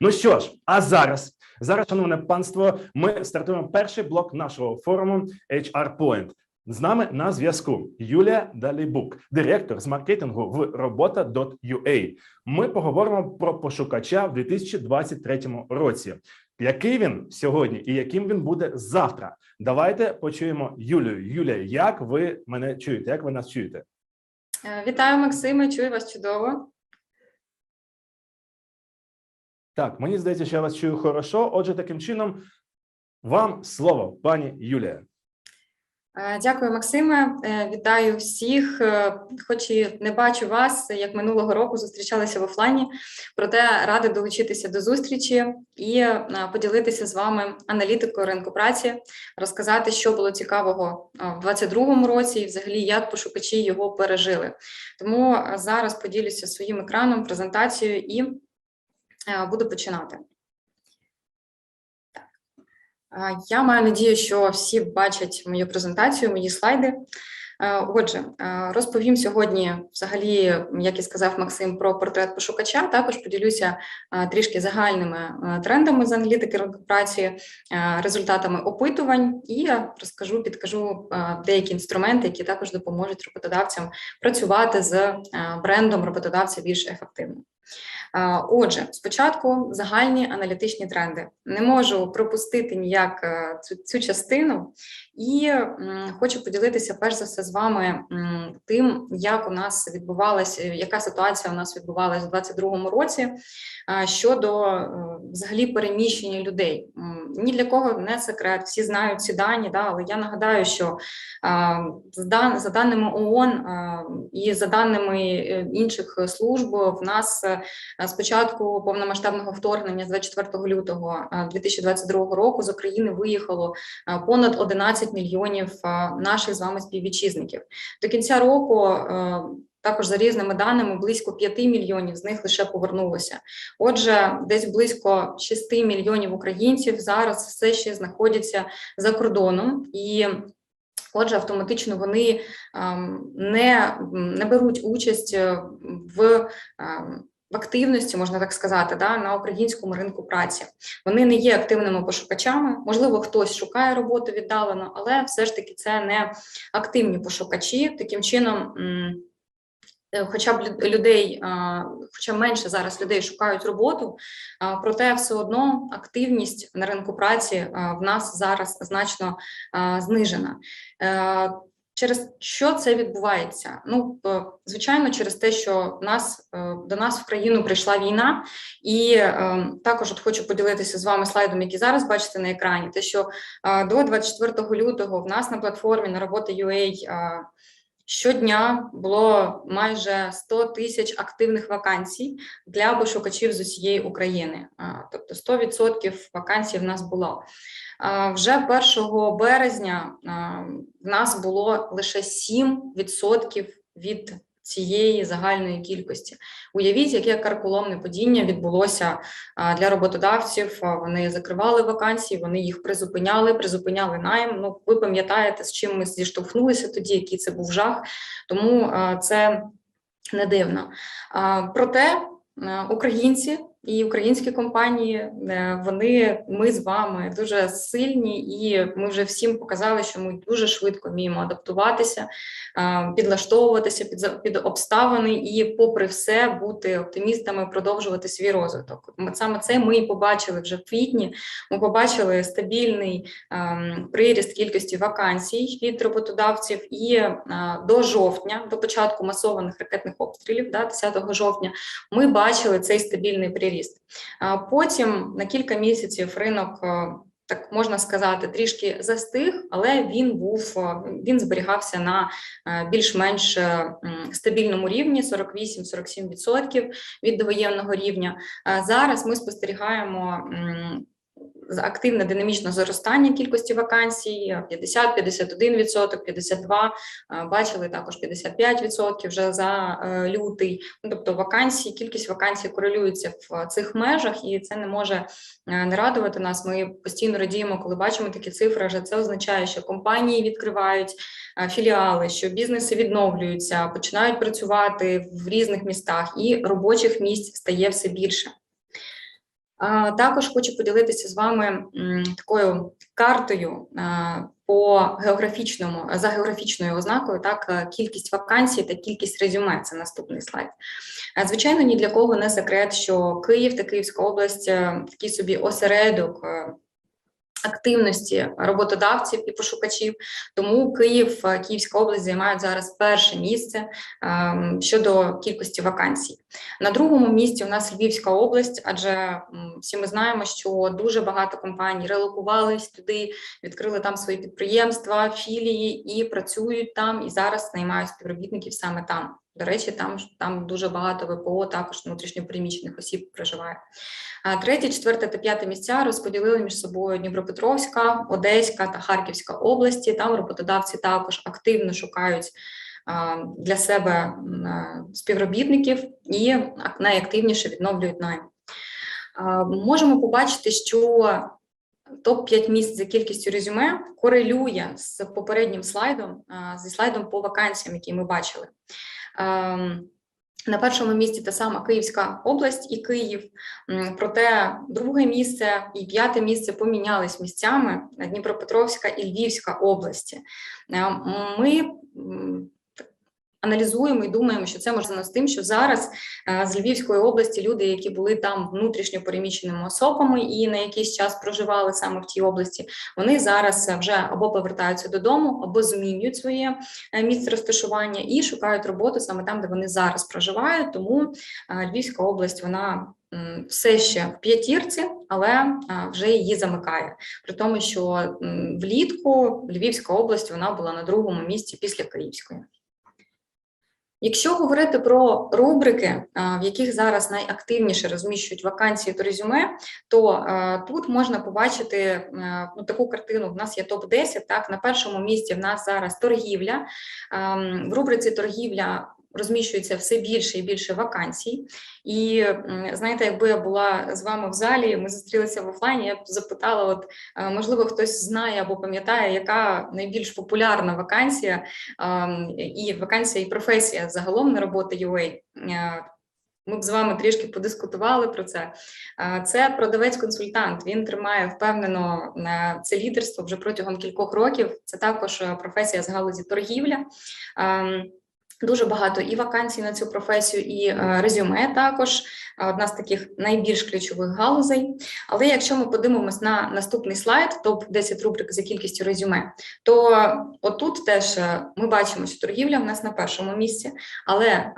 Ну що ж, а зараз, зараз, шановне панство, ми стартуємо перший блок нашого форуму HR Point. З нами на зв'язку Юлія Далібук, директор з маркетингу в робота.ua. Ми поговоримо про пошукача в 2023 році. Який він сьогодні і яким він буде завтра? Давайте почуємо Юлію. Юлія, як ви мене чуєте? Як ви нас чуєте? Е, Вітаю, Максиме. Чую вас чудово. Так, мені здається, що я вас чую хорошо. Отже, таким чином, вам слово, пані Юлія. Е, Дякую, Максиме. Е, Вітаю всіх. Е, Хоч і не бачу вас, як минулого року зустрічалися в офлайні, проте рада долучитися до зустрічі і поділитися з вами аналітикою ринку праці, розказати, що було цікавого в 2022 році, і взагалі як пошукачі його пережили. Тому зараз поділюся своїм екраном, презентацією і буду починати. Е, Я маю надію, що всі бачать мою презентацію, мої слайди. Е, Отже, е, розповім сьогодні, взагалі, як і сказав Максим, про портрет пошукача. Також поділюся е, трішки загальними е, трендами з аналітики ринку праці, е, результатами опитувань і розкажу, підкажу е, деякі інструменти, які також допоможуть роботодавцям працювати з е, брендом роботодавця більш ефективно. Отже, спочатку загальні аналітичні тренди. Не можу пропустити ніяк е, цю, цю частину, і хочу поділитися перш за все з вами тим, як у нас відбувалася, яка ситуація у нас відбувалася у 2022 році е, щодо е, взагалі переміщення людей. Ні для кого не секрет, всі знають ці дані, да, але я нагадаю, що е, за даними ООН е, і за даними е, інших служб, в нас е, з початку повномасштабного вторгнення з 24 лютого е, 2022 року з України виїхало е, понад 11 мільйонів е, наших з вами співвітчизників. До кінця року. е, Також за різними даними близько 5 мільйонів з них лише повернулося. Отже, десь близько 6 мільйонів українців зараз все ще знаходяться за кордоном, і отже, автоматично вони ем, не, не беруть участь е, в ем, в активності, можна так сказати, да, на українському ринку праці. Вони не є активними пошукачами. Можливо, хтось шукає роботу віддалено, але все ж таки це не активні пошукачі. Таким чином, е, хоча б людей, хоча менше зараз людей шукають роботу, проте все одно активність на ринку праці в нас зараз значно знижена. Через що це відбувається? Ну, е, звичайно, через те, що нас е, до нас в країну прийшла війна, і е, також от хочу поділитися з вами слайдом, який зараз бачите на екрані. Те, що до 24 лютого в нас на платформі на роботи UA щодня було майже 100 тисяч активних вакансій для пошукачів з усієї України. Тобто 100% вакансій в нас було. Вже 1 березня в нас було лише 7% від цієї загальної кількості. Уявіть, яке карколомне падіння відбулося для роботодавців. Вони закривали вакансії, вони їх призупиняли, призупиняли найм. Ну, ви пам'ятаєте, з чим ми зіштовхнулися тоді, який це був жах. Тому це не дивно. Проте українці і українські компанії, е, вони ми з вами дуже сильні, і ми вже всім показали, що ми дуже швидко вміємо адаптуватися, е, підлаштовуватися під під обставини і, попри все, бути оптимістами, продовжувати свій розвиток. Саме це ми і побачили вже в квітні. Ми побачили стабільний ем, приріст кількості вакансій від роботодавців, і е, до жовтня, до початку масованих ракетних обстрілів, да, 10 жовтня, ми бачили цей стабільний приріст. А Потім на кілька місяців ринок, е, так можна сказати, трішки застиг, але він був е, він зберігався на е, більш-менш стабільному рівні 48-47% від довоєнного рівня. Зараз ми спостерігаємо. Активне динамічне зростання кількості вакансій 50, 51%, 52%, е, бачили також 55% вже за е, лютий. Ну, тобто вакансії, кількість вакансій корелюється в цих межах, і це не може е, не радувати нас. Ми постійно радіємо, коли бачимо такі цифри. Адже це означає, що компанії відкривають е, філіали, що бізнеси відновлюються, починають працювати в різних містах, і робочих місць стає все більше. Також хочу поділитися з вами такою картою по географічному за географічною ознакою, так е, кількість вакансій та кількість резюме. Це наступний слайд. Е, Звичайно, ні для кого не секрет, що Київ та Київська область е, такий собі осередок. Активності роботодавців і пошукачів, тому Київ, е, Київська область займають зараз перше місце ем, щодо кількості вакансій. На другому місці у нас Львівська область, адже всі ми знаємо, що дуже багато компаній релокувались туди, відкрили там свої підприємства, філії і працюють там, і зараз наймають співробітників саме там. До речі, там там дуже багато ВПО, також внутрішньопереміщених осіб проживає. Третє, четверте та п'яте місця розподілили між собою Дніпропетровська, Одеська та Харківська області. Там роботодавці також активно шукають для себе співробітників і найактивніше відновлюють найм. Можемо побачити, що топ 5 місць за кількістю резюме корелює з попереднім слайдом, зі слайдом по вакансіям, які ми бачили. Ем, На першому місці та сама Київська область і Київ. Проте друге місце і п'яте місце помінялись місцями Дніпропетровська і Львівська області. Е, Ми аналізуємо і думаємо, що це можна з тим, що зараз е, з Львівської області люди, які були там внутрішньо переміщеними особами і на якийсь час проживали саме в тій області, вони зараз вже або повертаються додому, або змінюють своє е, місце розташування і шукають роботу саме там, де вони зараз проживають. Тому е, Львівська область вона все ще в п'ятірці, але вже її замикає. При тому, що влітку Львівська область вона була на другому місці після Київської. Якщо говорити про рубрики, в яких зараз найактивніше розміщують вакансії та резюме, то е, тут можна побачити е, ну, таку картину. В нас є топ 10 Так, на першому місці в нас зараз торгівля. Ем, В рубриці торгівля розміщується все більше і більше вакансій. І знаєте, якби я була з вами в залі, ми зустрілися в офлайні, я б запитала: от е, можливо, хтось знає або пам'ятає, яка найбільш популярна вакансія ем, і вакансія, і професія загалом на роботи UA. Е, Ми б з вами трішки подискутували про це. Е, Це продавець-консультант. Він тримає впевнено це лідерство вже протягом кількох років. Це також професія з галузі торгівля. Дуже багато і вакансій на цю професію, і е, резюме також е, одна з таких найбільш ключових галузей. Але якщо ми подивимось на наступний слайд, топ 10 рубрик за кількістю резюме, то отут теж е, ми бачимо, що торгівля в нас на першому місці, але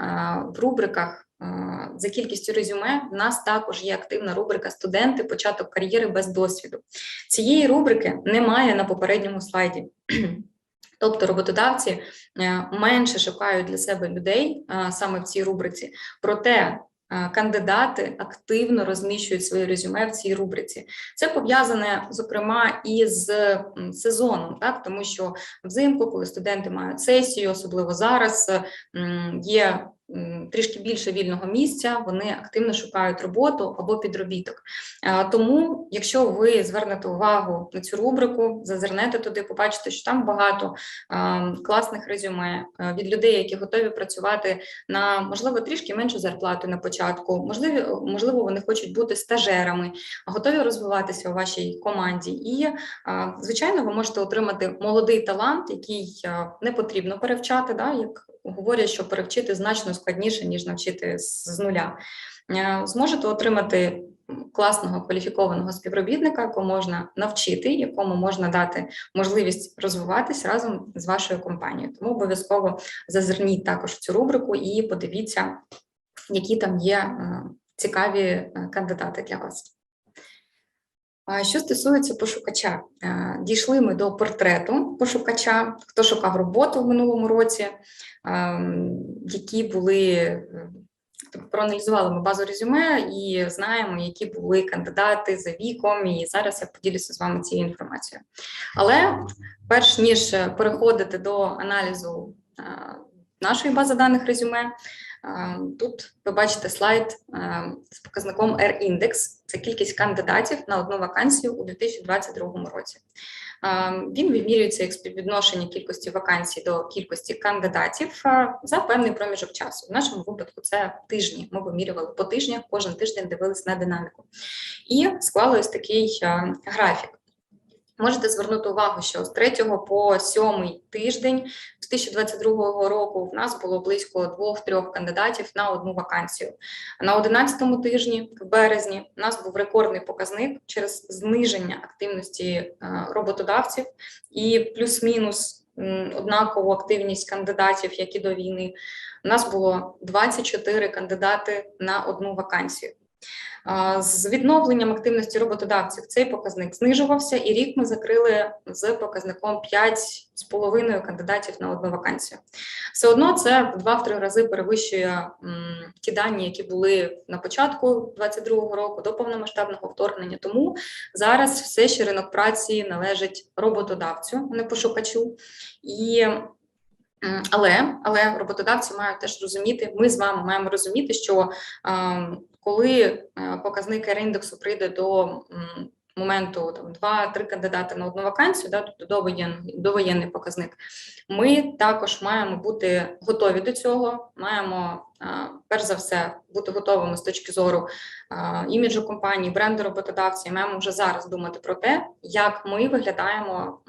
в рубриках. За кількістю резюме в нас також є активна рубрика Студенти, початок кар'єри без досвіду. Цієї рубрики немає на попередньому слайді. Тобто роботодавці е, менше шукають для себе людей е, саме в цій рубриці, проте е, кандидати активно розміщують своє резюме в цій рубриці. Це пов'язане зокрема із сезоном, так тому що взимку, коли студенти мають сесію, особливо зараз є трішки більше вільного місця, вони активно шукають роботу або підробіток. Е, Тому, якщо ви звернете увагу на цю рубрику, зазирнете туди, побачите, що там багато е, класних резюме е, від людей, які готові працювати на можливо трішки меншу зарплату на початку. Можливо, можливо, вони хочуть бути стажерами, готові розвиватися у вашій команді. І, звичайно, ви можете отримати молодий талант, який не потрібно перевчати, да, як говорять, що перевчити значно складніше ніж навчити з нуля. Е, Зможете отримати класного кваліфікованого співробітника, якого можна навчити, якому можна дати можливість розвиватись разом з вашою компанією. Тому обов'язково зазирніть також в цю рубрику і подивіться, які там є е, цікаві е, кандидати для вас. Що стосується пошукача, е, дійшли ми до портрету пошукача, хто шукав роботу в минулому році, які були е, проаналізували ми базу резюме і знаємо, які були кандидати за віком. І зараз я поділюся з вами цією інформацією. Але перш ніж переходити до аналізу е, нашої бази даних резюме, е, тут ви бачите слайд е, з показником R-індекс. Це кількість кандидатів на одну вакансію у 2022 році. Він вимірюється як співвідношення кількості вакансій до кількості кандидатів за певний проміжок часу. В нашому випадку це тижні. Ми вимірювали по тижнях, кожен тиждень дивились на динаміку. І склали ось такий е, графік. Можете звернути увагу, що з 3 по 7 тиждень 2022 року в нас було близько двох-трьох кандидатів на одну вакансію. На 11 тижні, в березні, у нас був рекордний показник через зниження активності е, роботодавців і плюс-мінус однакову активність кандидатів, як і до війни. У нас було 24 кандидати на одну вакансію. З відновленням активності роботодавців цей показник знижувався, і рік ми закрили з показником 5,5 кандидатів на одну вакансію. Все одно це в 2-3 рази перевищує ті дані, які були на початку 2022 року до повномасштабного вторгнення. Тому зараз все ще ринок праці належить роботодавцю, а не пошукачу. І Але але роботодавці мають теж розуміти, ми з вами маємо розуміти, що коли е, показник індексу прийде до моменту там два-три кандидати на одну вакансію, да, тобто довоєнний, довоєнний показник, ми також маємо бути готові до цього. Маємо е, перш за все бути готовими з точки зору е, іміджу компанії, бренду роботодавця. І маємо вже зараз думати про те, як ми виглядаємо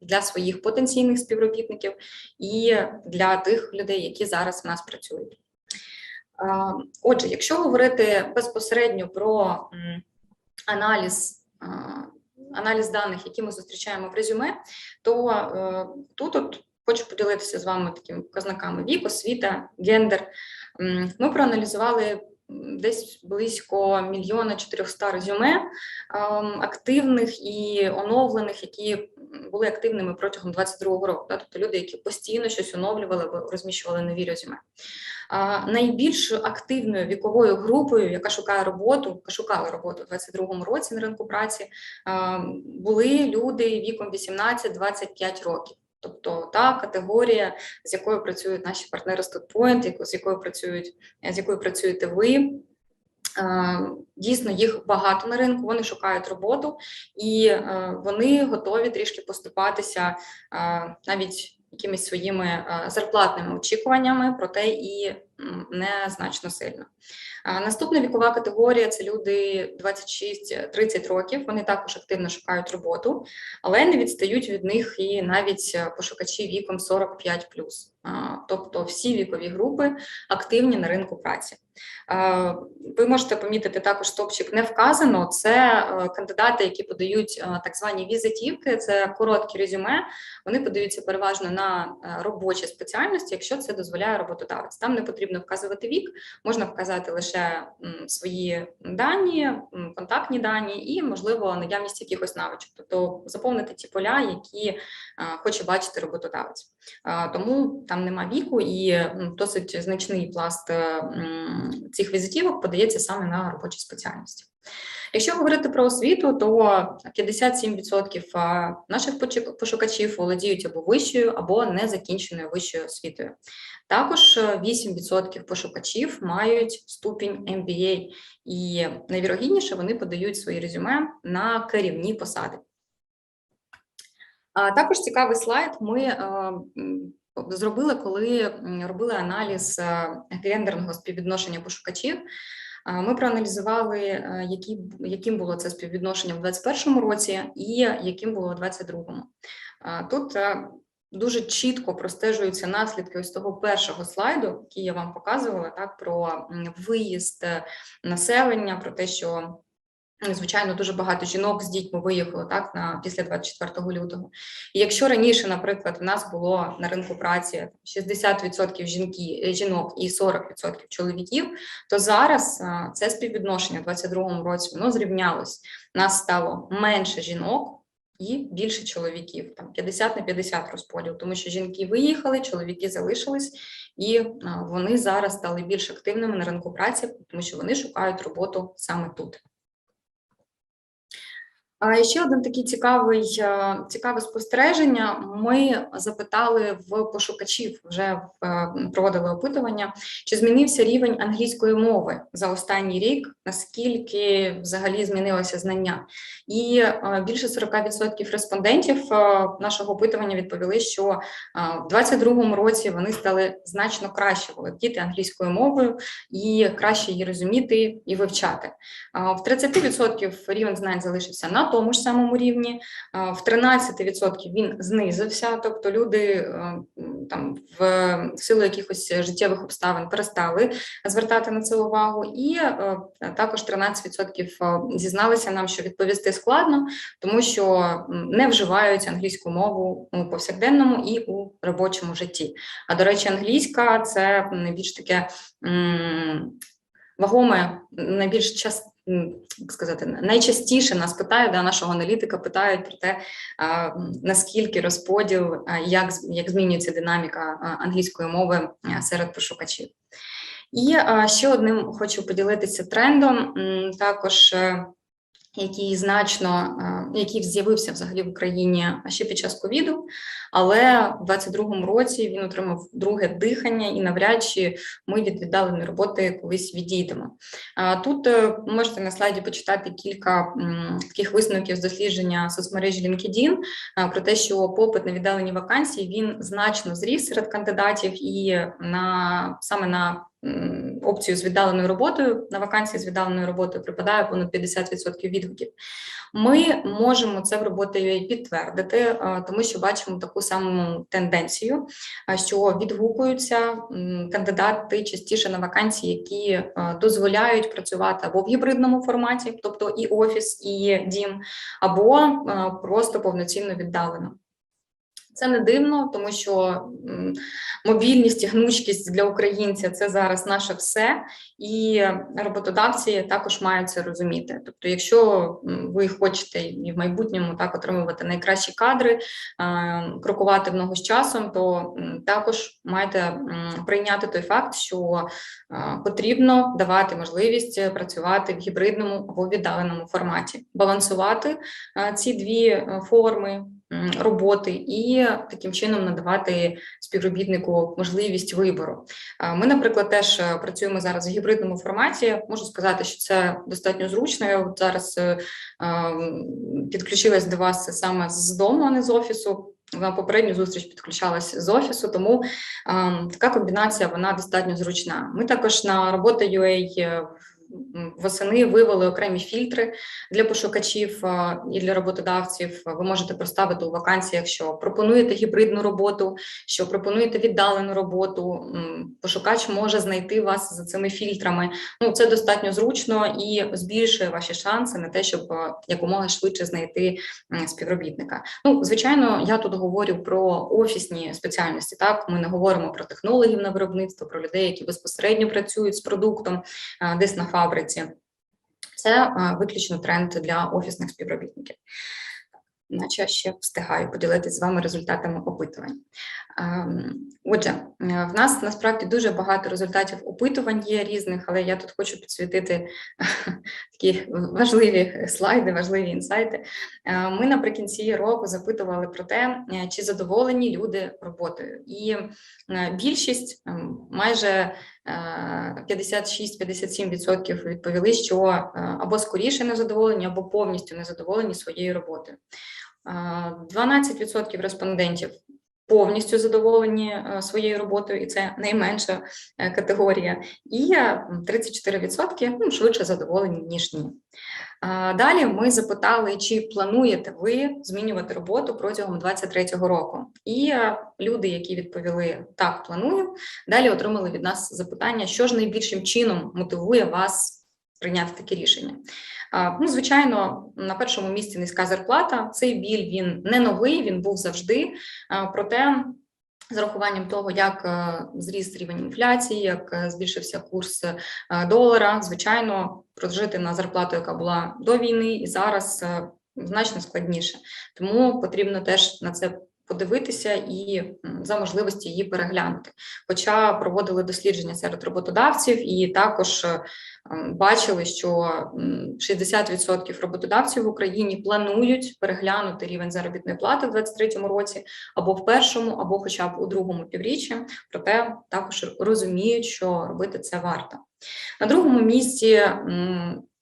для своїх потенційних співробітників і для тих людей, які зараз в нас працюють. Отже, якщо говорити безпосередньо про аналіз, аналіз даних, які ми зустрічаємо в резюме, то е, тут от хочу поділитися з вами такими показниками: вік, освіта, гендер. Ми проаналізували десь близько мільйона 400 резюме ем, активних і оновлених, які були активними протягом 22-го року. Тобто люди, які постійно щось оновлювали або розміщували нові резюме. Найбільш активною віковою групою, яка шукає роботу, яка шукала роботу у 22-му році на ринку праці, були люди віком 18-25 років. Тобто та категорія, з якою працюють наші партнери з з якою працюють, з якою працюєте ви. Е, Дійсно, їх багато на ринку, вони шукають роботу і е, вони готові трішки поступатися е, навіть якимись своїми зарплатними очікуваннями, проте і м, не значно сильно. Наступна вікова категорія це люди 26-30 років. Вони також активно шукають роботу, але не відстають від них і навіть е, пошукачі віком 45 Тобто всі вікові групи активні на ринку праці. Ви можете помітити також топчик не вказано. Це е, кандидати, які подають е, так звані візитівки, це короткі резюме. Вони подаються переважно на робочі спеціальності, якщо це дозволяє роботодавець. Там не потрібно вказувати вік, можна вказати лише свої дані, контактні дані і, можливо, наявність якихось навичок, тобто заповнити ті поля, які е, хоче бачити роботодавець. Е, Тому там нема віку і досить значний пласт е, цих візитівок подається саме на робочі спеціальності. Якщо говорити про освіту, то 57% наших пошукачів володіють або вищою, або незакінченою вищою освітою. Також е, 8% пошукачів мають ступінь MBA, і найвірогідніше вони подають свої резюме на керівні посади. Також цікавий слайд. Ми е, зробили, коли робили аналіз е, гендерного співвідношення пошукачів. Ми проаналізували, е, які, яким було це співвідношення в 2021 році і яким було у 2022. Тут е, дуже чітко простежуються наслідки ось того першого слайду, який я вам показувала, так про виїзд е, населення, про те, що Звичайно, дуже багато жінок з дітьми виїхало так на після 24 лютого. І якщо раніше, наприклад, в нас було на ринку праці 60% жінки, е, жінок і 40% чоловіків, то зараз це співвідношення у 22 році воно зрівнялось. Нас стало менше жінок і більше чоловіків, там 50 на 50 розподіл, тому що жінки виїхали, чоловіки залишились, і вони зараз стали більш активними на ринку праці, тому що вони шукають роботу саме тут. А ще один такий цікавий е, цікаве спостереження. Ми запитали в пошукачів, вже е, проводили опитування, чи змінився рівень англійської мови за останній рік, наскільки взагалі змінилося знання. І е, більше 40% респондентів нашого опитування відповіли, що в 2022 році вони стали значно краще володіти англійською мовою і краще її розуміти і вивчати. В 30% рівень знань залишився на тому ж самому рівні, в 13% він знизився, тобто люди е, там в силу якихось життєвих обставин перестали звертати на це увагу, і е, також 13% зізналися нам, що відповісти складно, тому що не вживають англійську мову у повсякденному і у робочому житті. А до речі, англійська це найбільш таке вагоме, найбільш час, м, як сказати, найчастіше нас питають, да, нашого аналітика питають про те, наскільки розподіл, а, як, як змінюється динаміка англійської мови серед пошукачів. І ще одним хочу поділитися трендом, також е, який значно е, який з'явився взагалі в Україні ще під час ковіду, але в 22-му році він отримав друге дихання, і навряд чи ми від віддаленої роботи колись відійдемо. Тут е, можете на слайді почитати кілька таких висновків з дослідження соцмережі LinkedIn е, про те, що попит на віддалені вакансії він значно зріс серед кандидатів, і на саме на опцію з віддаленою роботою на вакансії з віддаленою роботою припадає понад 50% відгуків. Ми можемо це в роботі підтвердити, е, тому що бачимо таку саму тенденцію, е, що відгукуються кандидати частіше на вакансії, які е, дозволяють працювати або в гібридному форматі, тобто і офіс, і дім, або просто повноцінно віддалено. Це не дивно, тому що мобільність і гнучкість для українця це зараз наше все, і роботодавці також мають це розуміти. Тобто, якщо ви хочете і в майбутньому так отримувати найкращі кадри, крокувати в ногу з часом, то також маєте прийняти той факт, що потрібно давати можливість працювати в гібридному або віддаленому форматі, балансувати ці дві е, форми роботи і таким чином надавати співробітнику можливість вибору. Е, Ми, наприклад, теж е, працюємо зараз в гібридному форматі. Можу сказати, що це достатньо зручно. Я от зараз е, підключилась до вас саме з дому, а не з офісу. На попередню зустріч підключалась з офісу, тому ем, така комбінація вона достатньо зручна. Ми також на робота UA е, восени вивели окремі фільтри для пошукачів і для роботодавців. Ви можете проставити у вакансіях, що пропонуєте гібридну роботу, що пропонуєте віддалену роботу. Пошукач може знайти вас за цими фільтрами. Ну це достатньо зручно і збільшує ваші шанси на те, щоб якомога швидше знайти співробітника. Ну, звичайно, я тут говорю про офісні спеціальності. Так, ми не говоримо про технологів на виробництво, про людей, які безпосередньо працюють з продуктом десь на фабриці. Це виключно тренд для офісних співробітників. Наче ще встигаю поділитися з вами результатами опитувань. Ем, Отже, е, в нас насправді дуже багато результатів опитувань є різних, але я тут хочу підсвітити такі важливі слайди, важливі інсайти. Е, Ми наприкінці року запитували про те, е, чи задоволені люди роботою. І більшість, ем, майже е, 56-57% відповіли, що або скоріше незадоволені, або повністю незадоволені своєю роботою. Е, 12% респондентів повністю задоволені е, своєю роботою, і це найменша е, категорія. І е, 34% ну, швидше задоволені, ніж ні. Далі ми запитали, чи плануєте ви змінювати роботу протягом 2023 року. І е, люди, які відповіли так, планую, далі отримали від нас запитання, що ж найбільшим чином мотивує вас прийняти таке рішення. Ну, звичайно, на першому місці низька зарплата. Цей біль він не новий, він був завжди. Проте з урахуванням того, як е, зріс рівень інфляції, як е, збільшився курс е, долара, звичайно, прожити на зарплату, яка була до війни, і зараз значно складніше. Тому потрібно теж на це подивитися і за можливості її переглянути. Хоча проводили дослідження серед роботодавців і також е, бачили, що м, 60% роботодавців в Україні планують переглянути рівень заробітної плати в 2023 році або в першому, або хоча б у другому півріччі. Проте також розуміють, що робити це варто. На другому місці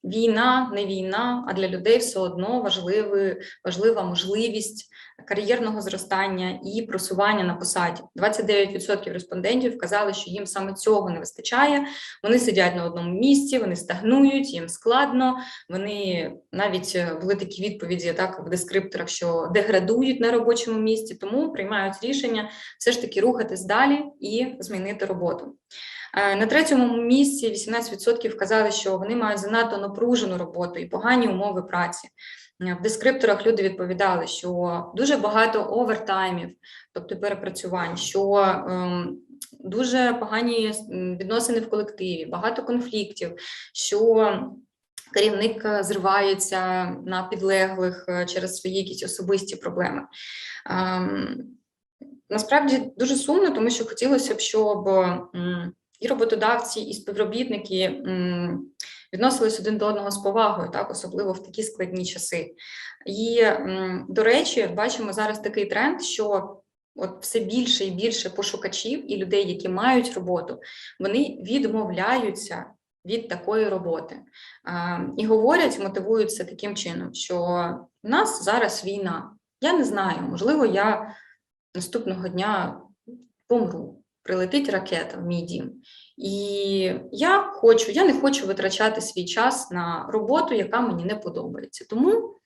війна, не війна, а для людей все одно важливий, важлива можливість кар'єрного зростання і просування на посаді. 29% респондентів вказали, що їм саме цього не вистачає. Вони сидять на одному місці, вони стагнують, їм складно. Вони навіть е, були такі відповіді, так в дескрипторах, що деградують на робочому місці, тому приймають рішення все ж таки рухатись далі і змінити роботу. Е, На третьому місці 18% вказали, що вони мають занадто напружену роботу і погані умови праці. Е, В дескрипторах люди відповідали, що дуже багато овертаймів, тобто перепрацювань, що ем, дуже погані відносини в колективі, багато конфліктів, що керівник е, зривається на підлеглих е, через свої якісь особисті проблеми. Ем, Насправді дуже сумно, тому що хотілося б, щоб і роботодавці, і співробітники відносились один до одного з повагою, так особливо в такі складні часи. І до речі, бачимо зараз такий тренд, що от все більше і більше пошукачів і людей, які мають роботу, вони відмовляються від такої роботи і говорять, мотивуються таким чином, що в нас зараз війна. Я не знаю, можливо, я наступного дня помру, прилетить ракета в мій дім. І я хочу, я не хочу витрачати свій час на роботу, яка мені не подобається. Тому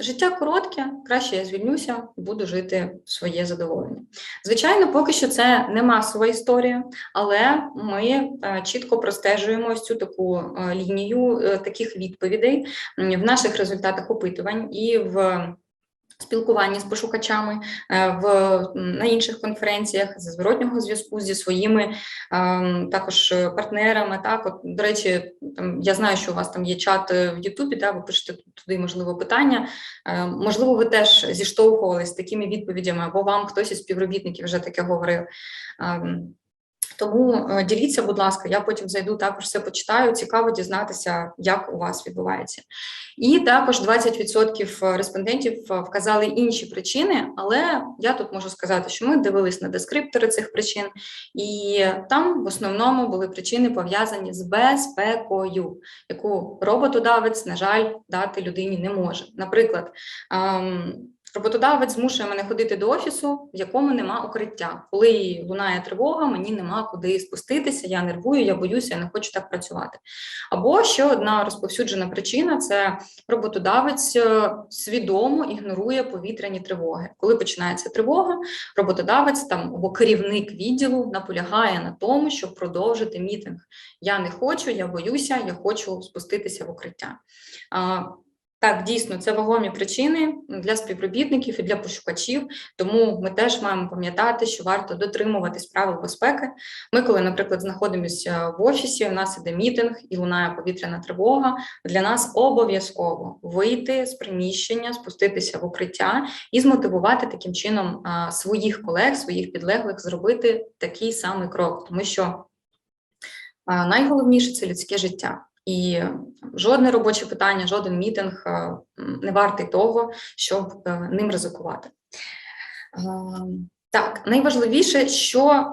життя коротке, краще я звільнюся буду жити своє задоволення. Звичайно, поки що це не масова історія, але ми е, чітко простежуємо ось цю таку е, лінію е, таких відповідей в наших результатах опитувань і в спілкуванні з пошукачами е, в на інших конференціях зі зворотнього зв'язку зі своїми ем, також е, партнерами. Так, от до речі, там я знаю, що у вас там є чат е, в Ютубі, ви пишете туди можливо питання. Можливо, ви теж зіштовхувалися з такими відповідями, або вам хтось із співробітників вже таке говорив. Ем, Тому е, діліться, будь ласка, я потім зайду, також все почитаю. Цікаво дізнатися, як у вас відбувається. І також 20% респондентів е, вказали інші причини, але я тут можу сказати, що ми дивились на дескриптори цих причин, і там в основному були причини пов'язані з безпекою, яку роботодавець, на жаль, дати людині не може. Наприклад, ем, Роботодавець змушує мене ходити до офісу, в якому нема укриття. Коли лунає тривога, мені нема куди спуститися, я нервую, я боюся, я не хочу так працювати. Або ще одна розповсюджена причина це роботодавець е, свідомо ігнорує повітряні тривоги. Коли починається тривога, роботодавець там або керівник відділу наполягає на тому, щоб продовжити мітинг. Я не хочу, я боюся, я хочу спуститися в укриття. Так, дійсно, це вагомі причини для співробітників і для пошукачів. Тому ми теж маємо пам'ятати, що варто дотримуватись правил безпеки. Ми, коли, наприклад, знаходимося в офісі, у нас іде мітинг і лунає повітряна тривога. Для нас обов'язково вийти з приміщення, спуститися в укриття і змотивувати таким чином своїх колег, своїх підлеглих зробити такий самий крок, тому що найголовніше це людське життя. І жодне робоче питання, жоден мітинг е, не вартий того, щоб е, ним ризикувати. Е, Так, найважливіше, що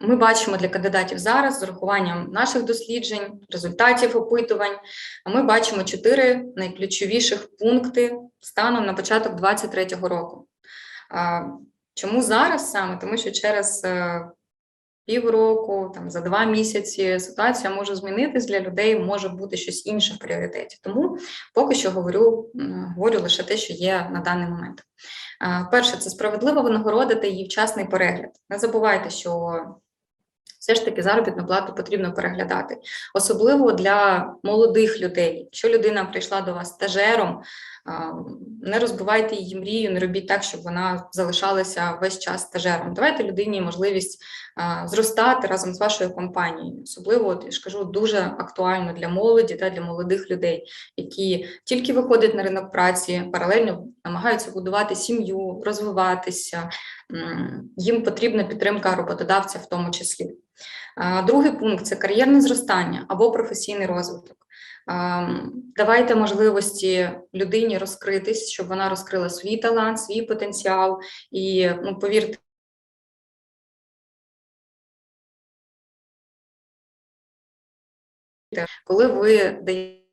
ми бачимо для кандидатів зараз з урахуванням наших досліджень, результатів опитувань. Ми бачимо чотири найключовіших пункти станом на початок 2023 року. Чому зараз саме? Тому що через півроку, там за два місяці ситуація може змінитись для людей, може бути щось інше в пріоритеті. Тому поки що говорю, говорю лише те, що є на даний момент. Перше, це справедлива винагорода та її вчасний перегляд. Не забувайте, що все ж таки заробітну плату потрібно переглядати, особливо для молодих людей. Якщо людина прийшла до вас стажером, не розбивайте її мрію, не робіть так, щоб вона залишалася весь час стажером. Давайте людині можливість зростати разом з вашою компанією. Особливо, от, я ж кажу, дуже актуально для молоді та для молодих людей, які тільки виходять на ринок праці, паралельно намагаються будувати сім'ю, розвиватися. Їм потрібна підтримка роботодавця в тому числі. Другий пункт це кар'єрне зростання або професійний розвиток. Давайте можливості людині розкритись, щоб вона розкрила свій талант, свій потенціал. І ну, повірте, коли ви даєте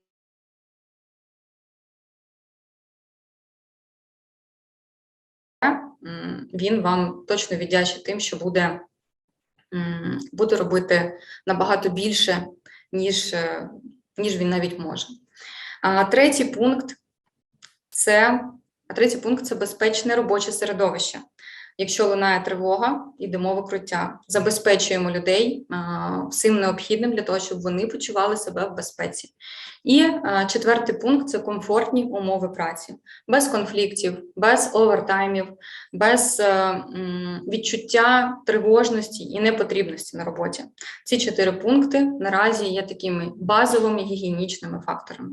він вам точно віддячить тим, що буде, буде робити набагато більше, ніж, е, ніж він навіть може. А третій пункт це третій пункт це безпечне робоче середовище. Якщо лунає тривога, йдемо в укриття, забезпечуємо людей всім необхідним для того, щоб вони почували себе в безпеці. І четвертий пункт це комфортні умови праці, без конфліктів, без овертаймів, без е, відчуття тривожності і непотрібності на роботі. Ці чотири пункти наразі є такими базовими гігієнічними факторами.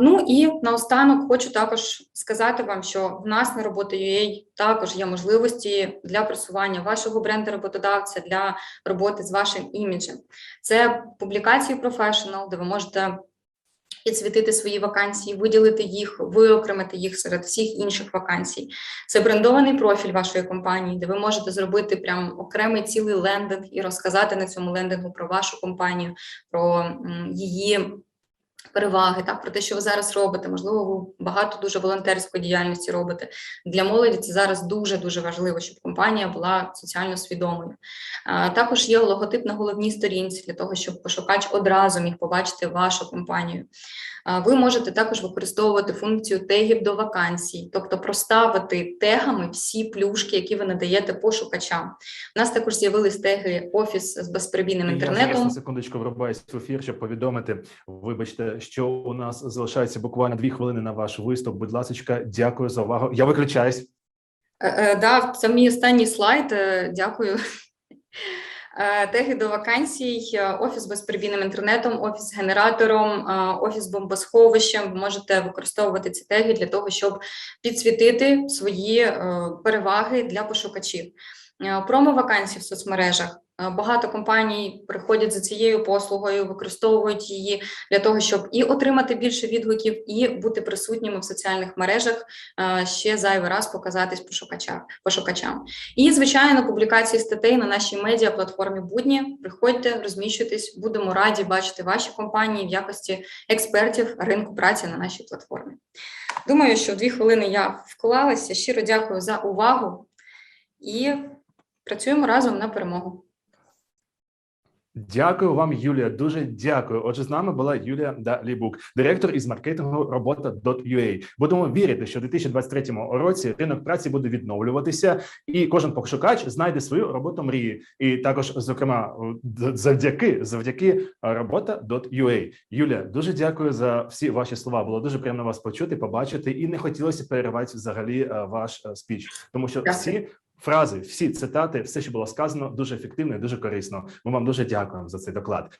Ну і наостанок хочу також сказати вам, що в нас на робота.ua також є можливості для просування вашого бренду роботодавця для роботи з вашим іміджем. Це публікації Professional, де ви можете підсвітити свої вакансії, виділити їх, виокремити їх серед всіх інших вакансій. Це брендований профіль вашої компанії, де ви можете зробити прям окремий цілий лендинг і розказати на цьому лендингу про вашу компанію, про її переваги, так про те, що ви зараз робите. Можливо, ви багато дуже волонтерської діяльності робите. Для молоді це зараз дуже дуже важливо, щоб компанія була соціально свідомою. Також є логотип на головній сторінці для того, щоб пошукач одразу міг побачити вашу компанію. Ви можете також використовувати функцію тегів до вакансій, тобто проставити тегами всі плюшки, які ви надаєте пошукачам. У нас також з'явились теги офіс з безперебійним Я зараз інтернетом. на секундочку врубаюсь в ефір, щоб повідомити. Вибачте, що у нас залишається буквально дві хвилини на ваш виступ. Будь ласка, дякую за увагу. Я виключаюсь. Е, е, Да, це мій останній слайд. е, Дякую. Теги до вакансій, е, офіс безперебійним інтернетом, офіс з генератором, е, офіс бомбосховищем. Ви можете використовувати ці теги для того, щоб підсвітити свої е, переваги для пошукачів. Промо вакансій в соцмережах. Е, Багато компаній приходять за цією послугою, використовують її для того, щоб і отримати більше відгуків, і бути присутніми в соціальних мережах, е, ще зайвий раз показатись пошукачам. пошукачам. І, звичайно, публікації статей на нашій медіа платформі будні. Приходьте, розміщуйтесь, будемо раді бачити ваші компанії в якості експертів ринку праці на нашій платформі. Думаю, що в дві хвилини я вклалася. Щиро дякую за увагу і працюємо разом на перемогу. Дякую вам, Юлія. Дуже дякую. Отже, з нами була Юлія Далібук, директор із маркетингу робота.ua. Будемо вірити, що в 2023 році ринок праці буде відновлюватися, і кожен пошукач знайде свою роботу мрії. І також, зокрема, завдяки завдяки робота.ua. Юлія, дуже дякую за всі ваші слова. Було дуже приємно вас почути, побачити, і не хотілося переривати взагалі е, ваш е, спіч, тому що всі фрази, всі цитати, все, що було сказано, дуже ефективно і дуже корисно. Ми вам дуже дякуємо за цей доклад.